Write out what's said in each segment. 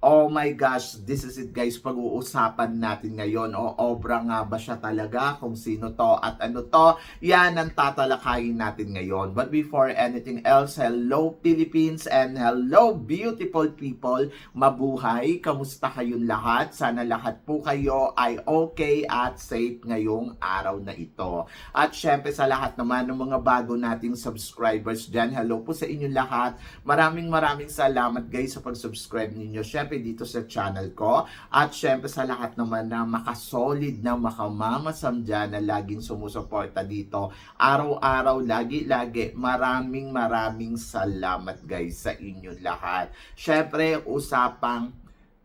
Oh my gosh, this is it guys, pag-uusapan natin ngayon. O obra nga ba siya talaga kung sino to at ano to? Yan ang tatalakayin natin ngayon. But before anything else, hello Philippines and hello beautiful people. Mabuhay! Kamusta kayong lahat? Sana lahat po kayo ay okay at safe ngayong araw na ito. At syempre sa lahat naman ng mga bago nating subscribers dyan, hello po sa inyong lahat. Maraming maraming salamat guys sa pag-subscribe ninyo. Syempre dito sa channel ko. At syempre sa lahat naman na makasolid na makamamasam dyan na laging sumusuporta dito. Araw-araw, lagi-lagi. Maraming maraming salamat guys sa inyong lahat. Syempre usapang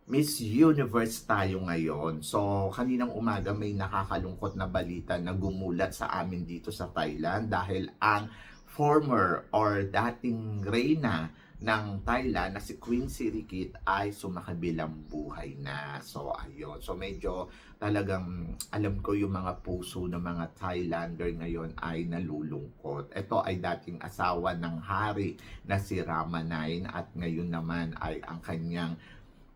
Miss Universe tayo ngayon. So, kaninang umaga may nakakalungkot na balita na gumulat sa amin dito sa Thailand dahil ang former or dating reyna ng Thailand na si Queen Sirikit ay sumakabilang buhay na. So, ayun. So, medyo talagang alam ko yung mga puso ng mga Thailander ngayon ay nalulungkot. Ito ay dating asawa ng hari na si Ramanain at ngayon naman ay ang kanyang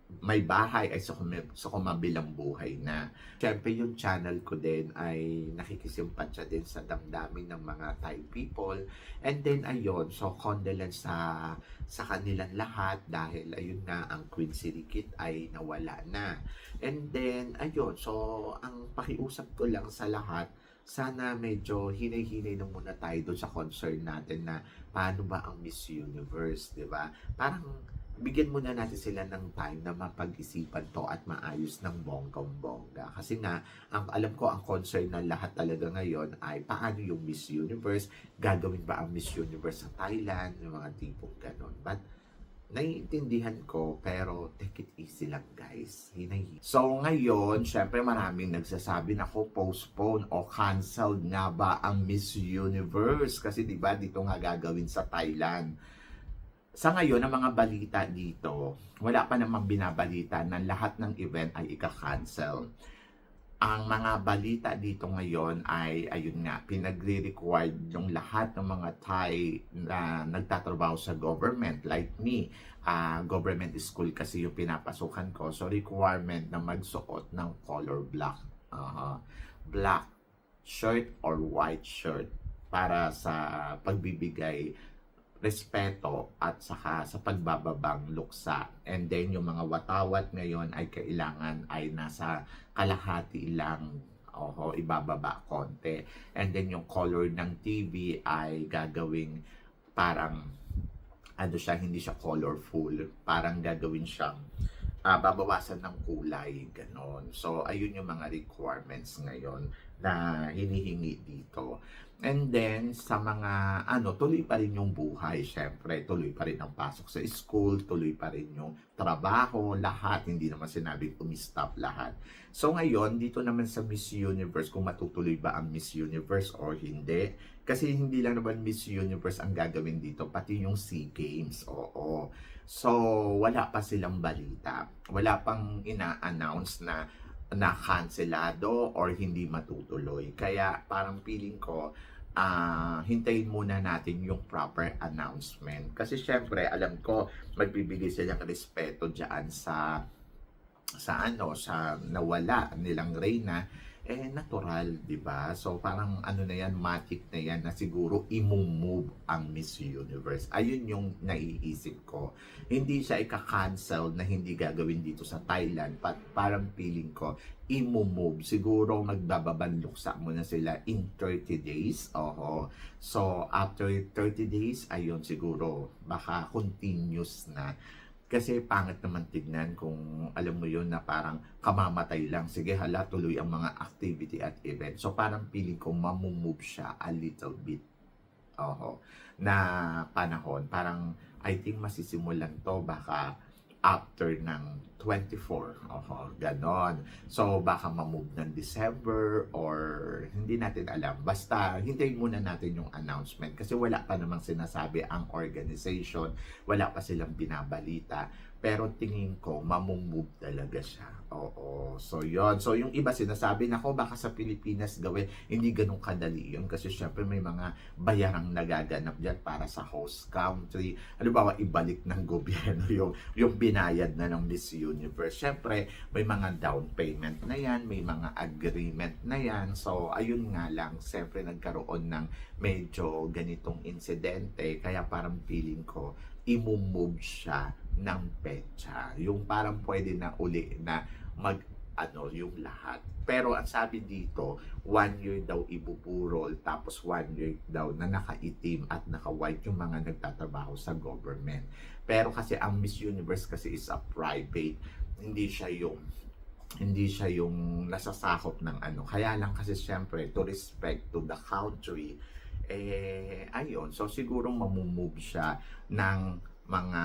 may bahay ay sa, kumi- sa kumabilang buhay na. Siyempre yung channel ko din ay nakikisimpatya din sa damdamin ng mga Thai people. And then ayun, so condolence sa sa kanilang lahat dahil ayun nga ang Queen Sirikit ay nawala na. And then ayun, so ang pakiusap ko lang sa lahat sana medyo hinay-hinay na muna tayo doon sa concern natin na paano ba ang Miss Universe, di ba? Parang bigyan muna natin sila ng time na mapag-isipan to at maayos ng bonggang-bongga. Kasi nga, ang, alam ko ang concern ng lahat talaga ngayon ay paano yung Miss Universe, gagawin ba ang Miss Universe sa Thailand, yung mga tipong ganon. But, naiintindihan ko, pero take it easy lang guys. Hinay. So ngayon, syempre maraming nagsasabi na ko postpone o canceled nga ba ang Miss Universe kasi 'di ba dito nga gagawin sa Thailand sa ngayon, ang mga balita dito, wala pa namang binabalita na lahat ng event ay ika-cancel. Ang mga balita dito ngayon ay, ayun nga, pinagre-required yung lahat ng mga Thai na nagtatrabaho sa government, like me, ah, government school kasi yung pinapasukan ko, so requirement na magsuot ng color black. Aha. black shirt or white shirt para sa pagbibigay respeto at saka sa pagbababang luksa. And then yung mga watawat ngayon ay kailangan ay nasa kalahati lang Oho, ibababa konti. And then yung color ng TV ay gagawing parang ano siya, hindi siya colorful. Parang gagawin siyang ah, babawasan ng kulay, ganon. So, ayun yung mga requirements ngayon na hinihingi dito. And then, sa mga, ano, tuloy pa rin yung buhay, syempre. Tuloy pa rin ang pasok sa school, tuloy pa rin yung trabaho, lahat. Hindi naman sinabing umistop lahat. So, ngayon, dito naman sa Miss Universe, kung matutuloy ba ang Miss Universe or hindi. Kasi hindi lang naman Miss Universe ang gagawin dito, pati yung SEA Games, oo. So, wala pa silang balita. Wala pang ina-announce na na kanselado or hindi matutuloy. Kaya parang feeling ko, ah hintayin muna natin yung proper announcement. Kasi syempre, alam ko, magbibigay silang respeto dyan sa sa ano, sa nawala nilang reyna, eh natural, 'di ba? So parang ano na yan, matic na yan na siguro imumove ang Miss Universe. Ayun yung naiisip ko. Hindi siya ika-cancel na hindi gagawin dito sa Thailand, but parang feeling ko imumove. Siguro magbababanluksa muna sila in 30 days. Oho. So after 30 days, ayun siguro baka continuous na kasi pangit naman tignan kung alam mo yun na parang kamamatay lang. Sige, hala, tuloy ang mga activity at event. So parang feeling ko mamumove siya a little bit. Oho. Na panahon. Parang I think masisimulan to baka after ng 24. Oho, ganon. So, baka mamove ng December or hindi natin alam. Basta, hintayin muna natin yung announcement kasi wala pa namang sinasabi ang organization. Wala pa silang binabalita. Pero tingin ko, mamumove talaga siya. Oo. So, yon So, yung iba sinasabi na ko, baka sa Pilipinas gawin. Hindi ganun kadali yun. Kasi syempre may mga bayarang nagaganap dyan para sa host country. Ano ba, ibalik ng gobyerno yung, yung binayad na ng Miss Universe. Syempre, may mga down payment na yan, may mga agreement na yan. So, ayun nga lang, syempre nagkaroon ng medyo ganitong insidente. Kaya parang feeling ko, imumove siya ng petsa. Yung parang pwede na uli na mag ano yung lahat. Pero ang sabi dito, one year daw ibupurol, tapos one year daw na nakaitim at naka-white yung mga nagtatrabaho sa government. Pero kasi ang Miss Universe kasi is a private, hindi siya yung hindi siya yung nasasakop ng ano. Kaya lang kasi syempre, to respect to the country, eh, ayun. So, siguro mamumove siya ng mga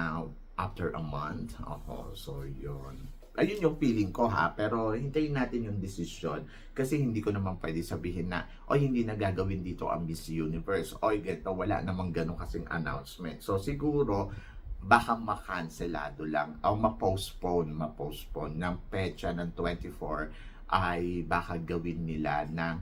after a month. Ako, so yun. Ayun yung feeling ko ha, pero hintayin natin yung decision kasi hindi ko naman pwede sabihin na o hindi na gagawin dito ang Miss Universe o ganito, wala namang ganun kasing announcement. So siguro baka makanselado lang o ma-postpone, ma-postpone ng petsa ng 24 ay baka gawin nila ng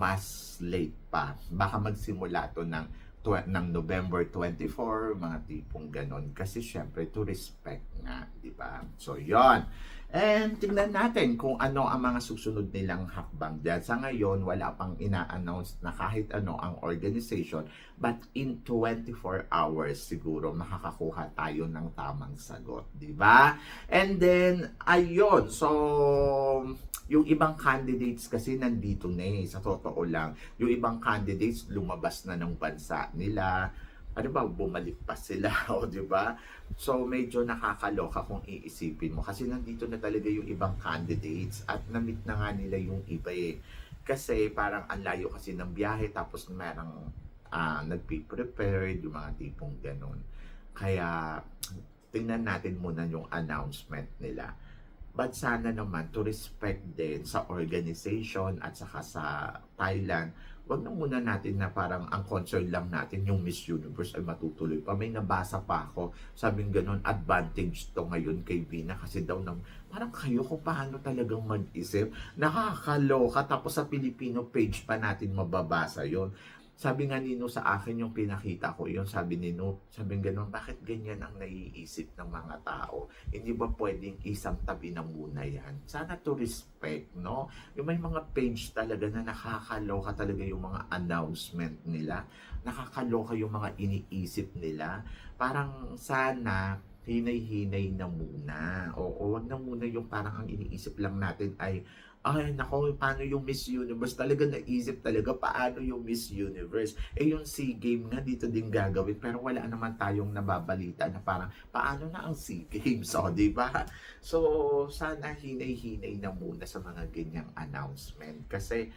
mas late pa. Baka magsimula to ng ng November 24, mga tipong ganon. Kasi syempre, to respect nga, di ba? So, yon And tingnan natin kung ano ang mga susunod nilang hakbang dyan. Sa ngayon, wala pang ina-announce na kahit ano ang organization. But in 24 hours, siguro makakakuha tayo ng tamang sagot. Di ba? And then, ayun. So, yung ibang candidates kasi nandito na eh, sa totoo lang. Yung ibang candidates lumabas na ng bansa nila. Ano ba, bumalik pa sila, o di ba? So, medyo nakakaloka kung iisipin mo. Kasi nandito na talaga yung ibang candidates at na-meet na nga nila yung iba eh. Kasi parang ang layo kasi ng biyahe tapos merang uh, nagpe-prepared, yung mga tipong ganun. Kaya, tingnan natin muna yung announcement nila. But sana naman to respect din sa organization at saka sa Thailand, wag na muna natin na parang ang concern lang natin yung Miss Universe ay matutuloy pa. May nabasa pa ako, sabing ganun, advantage to ngayon kay Vina kasi daw nang parang kayo kung paano talagang mag-isip. Nakakaloka tapos sa Filipino page pa natin mababasa yon sabi nga nino sa akin yung pinakita ko, yung sabi nino, sabi ganun, bakit ganyan ang naiisip ng mga tao? Hindi ba pwedeng isang tabi na muna yan? Sana to respect, no? Yung may mga page talaga na nakakaloka talaga yung mga announcement nila, nakakaloka yung mga iniisip nila. Parang sana hinay-hinay na muna. Oo, wag na muna yung parang ang iniisip lang natin ay ay, nako, paano yung Miss Universe? Talaga naisip talaga, paano yung Miss Universe? Eh, yung SEA Game nga dito din gagawin, pero wala naman tayong nababalita na parang, paano na ang SEA Games? So, di ba? So, sana hinay-hinay na muna sa mga ganyang announcement. Kasi,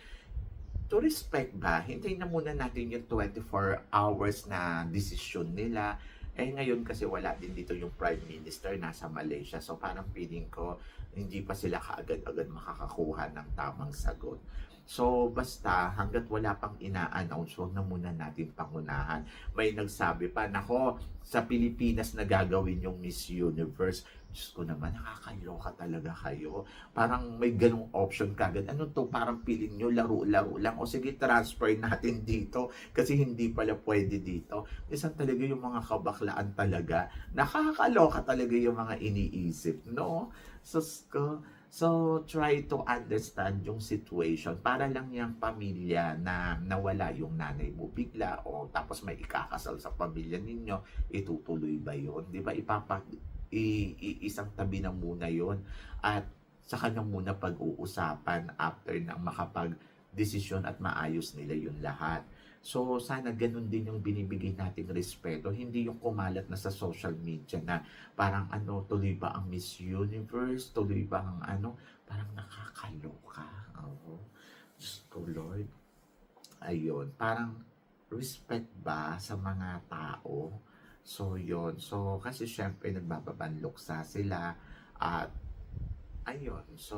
to respect ba, hintayin na muna natin yung 24 hours na decision nila. Eh ngayon kasi wala din dito yung Prime Minister nasa Malaysia. So parang feeling ko hindi pa sila kaagad-agad makakakuha ng tamang sagot. So, basta hanggat wala pang ina-announce, huwag na muna natin pangunahan. May nagsabi pa, nako, sa Pilipinas na gagawin yung Miss Universe. Diyos ko naman, nakakaloka talaga kayo. Parang may ganong option kagad. Ano to, parang piling nyo, laro-laro lang. O sige, transfer natin dito. Kasi hindi pala pwede dito. Isang talaga yung mga kabaklaan talaga. Nakakaloka talaga yung mga iniisip, no? So, So, try to understand yung situation para lang yung pamilya na nawala yung nanay mo bigla o tapos may ikakasal sa pamilya ninyo, itutuloy ba yon Di ba? Ipapa, i, i, isang tabi na muna yon at saka na muna pag-uusapan after nang makapag desisyon at maayos nila yung lahat. So, sana ganun din yung binibigay nating respeto. Hindi yung kumalat na sa social media na parang ano, tuloy ba ang Miss Universe? Tuloy ba ang ano? Parang nakakaloka. Oo. Diyos ko, Lord. Ayun. Parang respect ba sa mga tao? So, yon So, kasi syempre nagbababanloksa sila at Ayun, so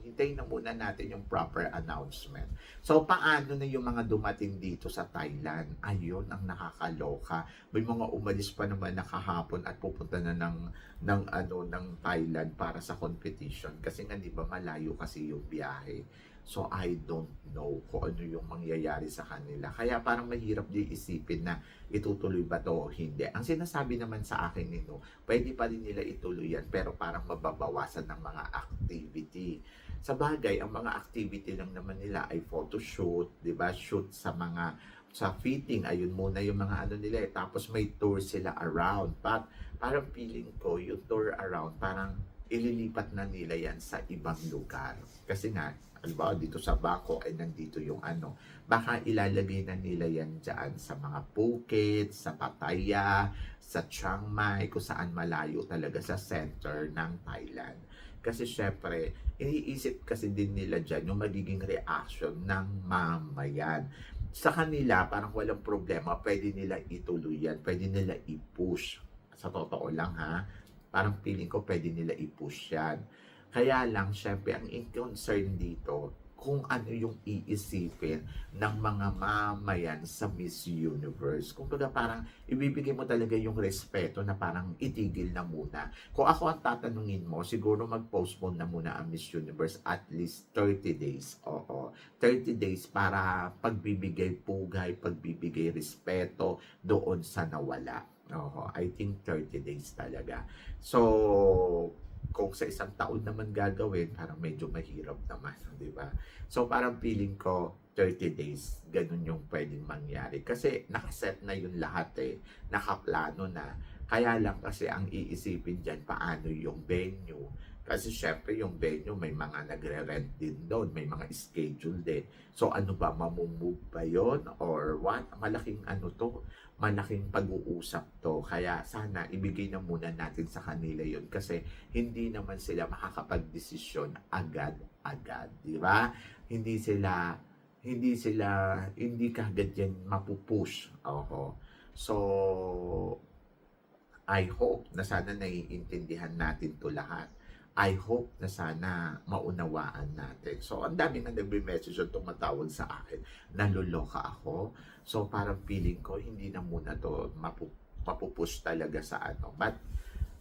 hintayin na muna natin yung proper announcement. So paano na yung mga dumating dito sa Thailand? Ayun ang nakakaloka. May mga umalis pa naman nakahapon at pupunta na ng ng ano ng Thailand para sa competition kasi nga 'di ba malayo kasi yung biyahe. So I don't know kung ano yung mangyayari sa kanila. Kaya parang mahirap di isipin na itutuloy ba to o hindi. Ang sinasabi naman sa akin nito, pwede pa rin nila ituloy yan pero parang mababawasan ng mga activity. Sa bagay, ang mga activity lang naman nila ay photoshoot, 'di ba? Shoot sa mga sa fitting, ayun muna yung mga ano nila eh. Tapos may tour sila around. But parang feeling ko, yung tour around, parang ililipat na nila yan sa ibang lugar. Kasi nga, halimbawa dito sa Bako ay nandito yung ano, baka ilalagay na nila yan dyan sa mga Phuket, sa Pattaya, sa Chiang Mai, kung saan malayo talaga sa center ng Thailand. Kasi syempre, iniisip kasi din nila dyan yung magiging reaction ng mamayan. Sa kanila, parang walang problema, pwede nila ituloy yan, pwede nila i-push. Sa totoo lang ha, parang feeling ko pwede nila i-push yan. Kaya lang, syempre, ang concern dito, kung ano yung iisipin ng mga mamayan sa Miss Universe. Kung baga parang ibibigay mo talaga yung respeto na parang itigil na muna. Kung ako ang tatanungin mo, siguro mag-postpone na muna ang Miss Universe at least 30 days. Oo. 30 days para pagbibigay pugay, pagbibigay respeto doon sa nawala. Oo, I think 30 days talaga. So, kung sa isang taon naman gagawin, parang medyo mahirap naman, di ba? So, parang feeling ko, 30 days, ganun yung pwedeng mangyari. Kasi nakaset na yun lahat eh. Nakaplano na. Kaya lang kasi ang iisipin dyan, paano yung venue. Kasi syempre yung venue, may mga nagre-rent din doon, may mga schedule din. So ano ba, mamumove ba yun? Or what? Malaking ano to, malaking pag-uusap to. Kaya sana ibigay na muna natin sa kanila yun kasi hindi naman sila makakapag-desisyon agad-agad. Di ba? Hindi sila hindi sila, hindi kagad yan mapupush. Oho. So, I hope na sana naiintindihan natin to lahat. I hope na sana maunawaan natin. So, ang dami nga nagbe-message at tumatawag sa akin. Naluloka ako. So, parang feeling ko, hindi na muna to mapu- mapupush talaga sa ano. But,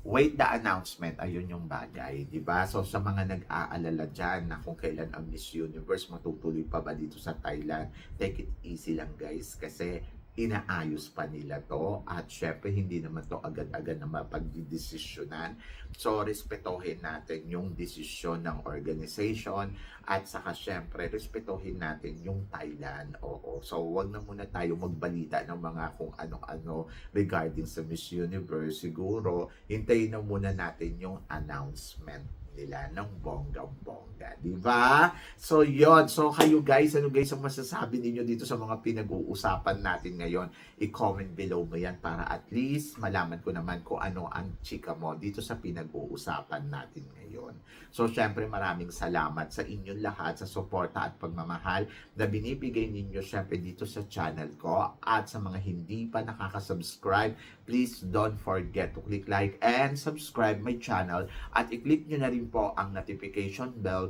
wait the announcement, ayun yung bagay, di ba? So sa mga nag-aalala dyan na kung kailan ang Miss Universe matutuloy pa ba dito sa Thailand, take it easy lang guys kasi inaayos pa nila to at syempre hindi naman to agad-agad na mapagdidesisyonan. So respetohin natin yung desisyon ng organization at saka syempre respetohin natin yung Thailand. Oo. So wag na muna tayo magbalita ng mga kung ano-ano regarding sa Miss Universe. Siguro hintayin na muna natin yung announcement nila ng bonggang-bongga. Di ba? So, yon So, kayo guys, ano guys ang masasabi ninyo dito sa mga pinag-uusapan natin ngayon? I-comment below mo yan para at least malaman ko naman kung ano ang chika mo dito sa pinag-uusapan natin ngayon. So, syempre maraming salamat sa inyong lahat sa suporta at pagmamahal na binibigay ninyo syempre dito sa channel ko at sa mga hindi pa nakaka-subscribe, please don't forget to click like and subscribe my channel at i-click nyo na rin po ang notification bell